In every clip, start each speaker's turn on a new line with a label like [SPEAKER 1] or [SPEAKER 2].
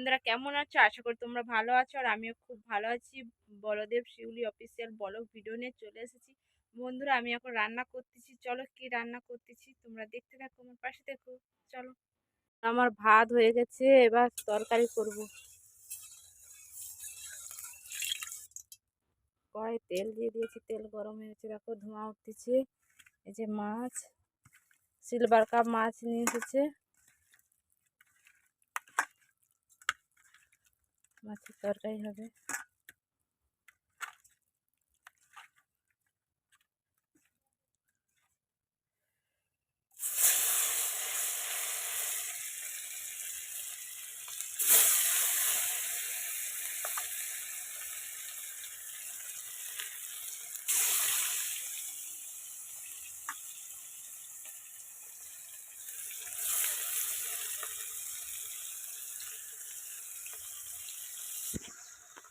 [SPEAKER 1] বন্ধুরা কেমন আছো? আশা করি তোমরা ভালো আছো আর আমিও খুব ভালো আছি। Baldev Shiuli official vlog video নিয়ে চলে এসেছি। বন্ধুরা, আমি এখন রান্না করতেছি। চলো কি রান্না করতেছি? তোমরা দেখতে থাকো, আমার পাশে দেখো। চলো। আমার ভাত হয়ে গেছে, এবার তরকারি করব। কড়াই তেল দিয়ে দিয়েছি। তেল গরম হয়ে গেছে, দেখো ধোঁয়া উঠতেছে। এই যে মাছ সিলভার কাপ মাছ নিয়ে এসেছে। মাছের তরকারি হবে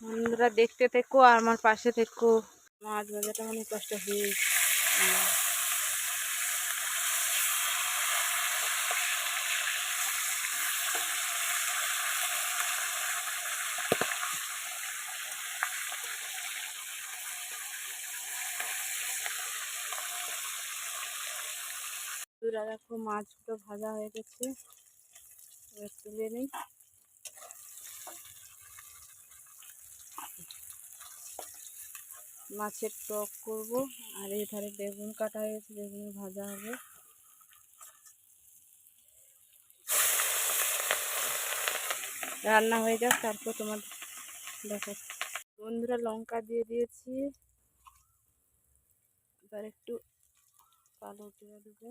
[SPEAKER 1] বন্ধুরা দেখতে থেকো আর আমার পাশে থেকো। মাছ ভাজাটা অনেক কষ্ট হয়ে দেখো মাছগুলো ভাজা হয়ে গেছে। তুলে নিই। মাছের টক করব। আর এই ধারে বেগুন কাটা হয়েছে, বেগুন ভাজা হবে। রান্না হয়ে যাক, তারপর তোমার দেখা বন্ধুরা, লঙ্কা দিয়ে দিয়েছি। এবার একটু কালো দিয়ে দেবো।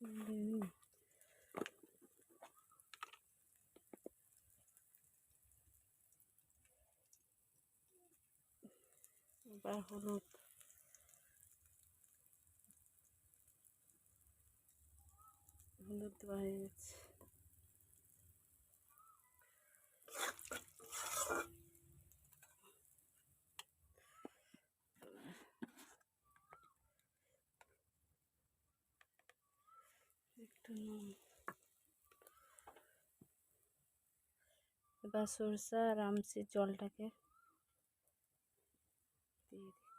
[SPEAKER 1] হুম। এবার হলুদ। হলুদ দেওয়া হয়ে গেছে একটু নুন। এবার সরষা আর আমসির জলটাকে দিয়ে দিই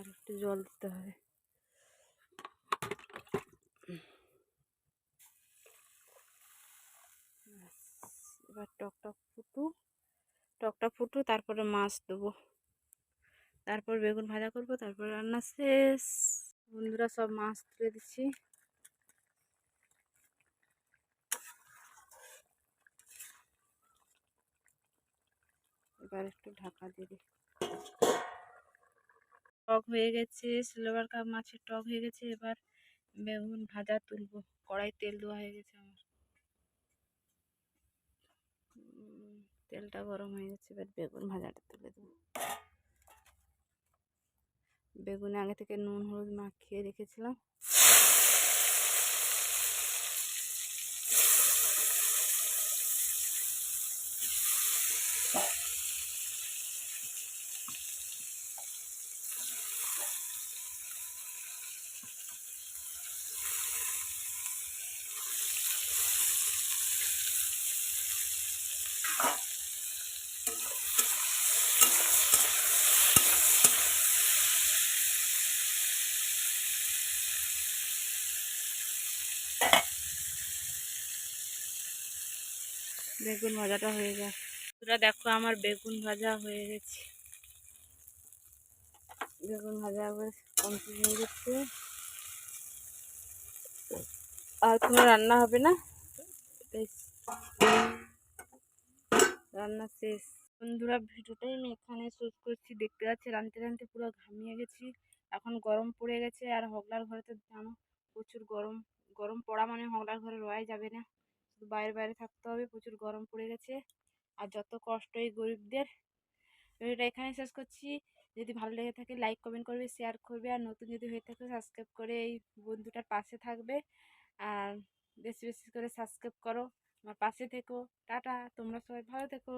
[SPEAKER 1] আর একটু জল দিতে হবে। এবার টকটক ফুটু টকটা ফুটু, তারপরে মাছ দেবো। তারপর বেগুন ভাজা করব, তারপর রান্না শেষ। বন্ধুরা সব মাছ তুলে দিচ্ছি। এবার একটু ঢাকা দিয়ে দিই। টক হয়ে গেছে, সিলভার কাপ মাছের টক হয়ে গেছে, এবার বেগুন ভাজা তুলবো। কড়াই তেল দেওয়া হয়ে গেছে আমার। তেলটা গরম হয়ে গেছে, এবার বেগুন ভাজাটা তুলে দেবো। বেগুনে আগে থেকে নুন, হলুদ মাখিয়ে রেখেছিলাম। বেগুন ভাজাটা হয়ে যায় তোরা দেখো আমার বেগুন ভাজা হয়ে গেছে। বেগুন ভাজা কমপ্লিট হয়ে গেছে। আর কোনো রান্না হবে না? রান্না শেষ। বন্ধুরা ভিডিওটাই আমি এখানে শেষ করছি। দেখতে পাচ্ছি রাঁধতে রাঁধতে পুরো ঘামিয়ে গেছি। এখন গরম পড়ে গেছে। আর হগলার ঘরে তো জানো, প্রচুর গরম। গরম পড়া মানে হগলার ঘরে রোয়াই যাবে না। বাইরে বাইরে থাকতে হবে। প্রচুর গরম পড়ে গেছে। আর যত কষ্ট এই গরিবদের। ভিডিওটা এখানে শেষ করছি। যদি ভালো লেগে থাকে লাইক কমেন্ট করবে শেয়ার করবে। আর নতুন যদি হয়ে থাকে সাবস্ক্রাইব করে এই বন্ধুটার পাশে থাকবে। আর বেশি বেশি করে সাবস্ক্রাইব করো। আমার পাশে থেকো। টাটা। তোমরা সবাই ভালো থেকো।